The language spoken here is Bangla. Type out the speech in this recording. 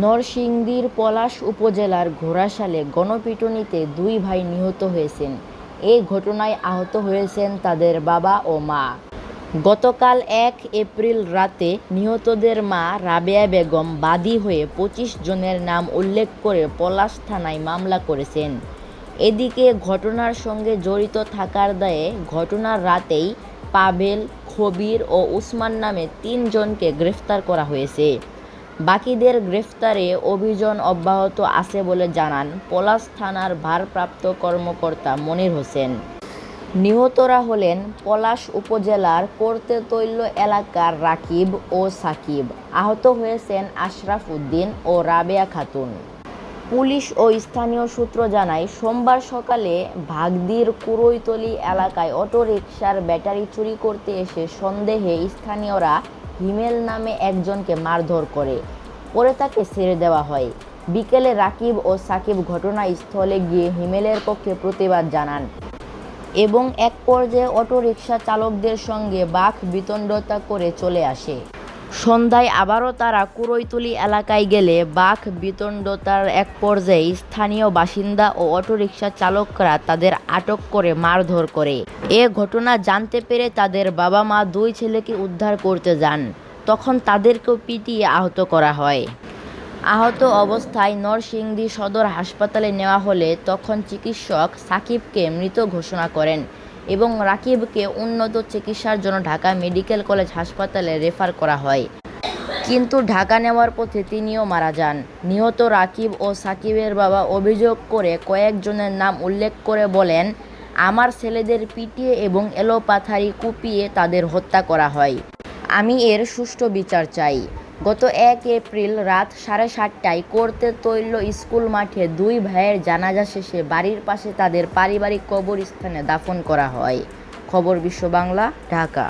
নরসিংদীর পলাশ উপজেলার ঘোড়াশালে গণপিটুনিতে দুই ভাই নিহত হয়েছেন। এ ঘটনায় আহত হয়েছেন তাদের বাবা ও মা। গতকাল এক এপ্রিল রাতে নিহতদের মা রাবেয়া বেগম বাদী হয়ে পঁচিশ জনের নাম উল্লেখ করে পলাশ থানায় মামলা করেছেন। এদিকে ঘটনার সঙ্গে জড়িত থাকার দায়ে ঘটনার রাতেই পাবেল খবির ও উসমান নামে তিনজনকে গ্রেফতার করা হয়েছে। বাকিদের গ্রেফতারে অভিযান অব্যাহত আছে বলে জানান পলাশ থানার ভারপ্রাপ্ত কর্মকর্তা মনির হোসেন। নিহতরা হলেন পলাশ উপজেলার করতেতৈল এলাকার রাকিব ও সাকিব। আহত হয়েছেন আশরাফ উদ্দিন ও রাবেয়া খাতুন। পুলিশ ও স্থানীয় সূত্র জানায়, সোমবার সকালে ভাগদির কুরৈতলি এলাকায় অটোরিকশার ব্যাটারি চুরি করতে এসে সন্দেহে স্থানীয়রা হিমেল নামে একজনকে মারধর করে। পরে তাকে ছেড়ে দেওয়া হয়। বিকেলে রাকিব ও সাকিব ঘটনাস্থলে গিয়ে হিমেলের পক্ষে প্রতিবাদ জানান এবং এক পর্যায়ে অটোরিকশা চালকদের সঙ্গে বাঘ বিতণ্ডতা করে চলে আসে। সন্ধ্যায় আবারও তারা কুরৈতলি এলাকায় গেলে বাঘ বিতণ্ডতার এক পর্যায়ে স্থানীয় বাসিন্দা ও অটোরিকশা চালকরা তাদের আটক করে মারধর করে। এ ঘটনা জানতে পেরে তাদের বাবা মা দুই ছেলেকে উদ্ধার করতে যান। তখন তাদেরকেও পিটিয়ে আহত করা হয়। আহত অবস্থায় নরসিংদী সদর হাসপাতালে নেওয়া হলে তখন চিকিৎসক সাকিবকে মৃত ঘোষণা করেন। এবং রাকিবকে উন্নত চিকিৎসার জন্য ঢাকা মেডিকেল কলেজ হাসপাতালে রেফার করা হয়। কিন্তু ঢাকা নেওয়ার পথে তিনিও মারা যান। নিহত রাকিব ও সাকিবের বাবা অভিযোগ করে কয়েকজনের নাম উল্লেখ করে বলেন, আমার ছেলেদের পিটিয়ে এবং এলোপাথারি কুপিয়ে তাদের হত্যা করা হয়। আমি এর সুষ্ঠু বিচার চাই। গত এক এপ্রিল রাত সাড়ে সাতটায় করতে তৈল স্কুল মাঠে দুই ভাইয়ের জানাজা শেষে বাড়ির পাশে তাদের পারিবারিক কবরস্থানে দাফন করা হয়। খবর বিশ্ব বাংলা ঢাকা।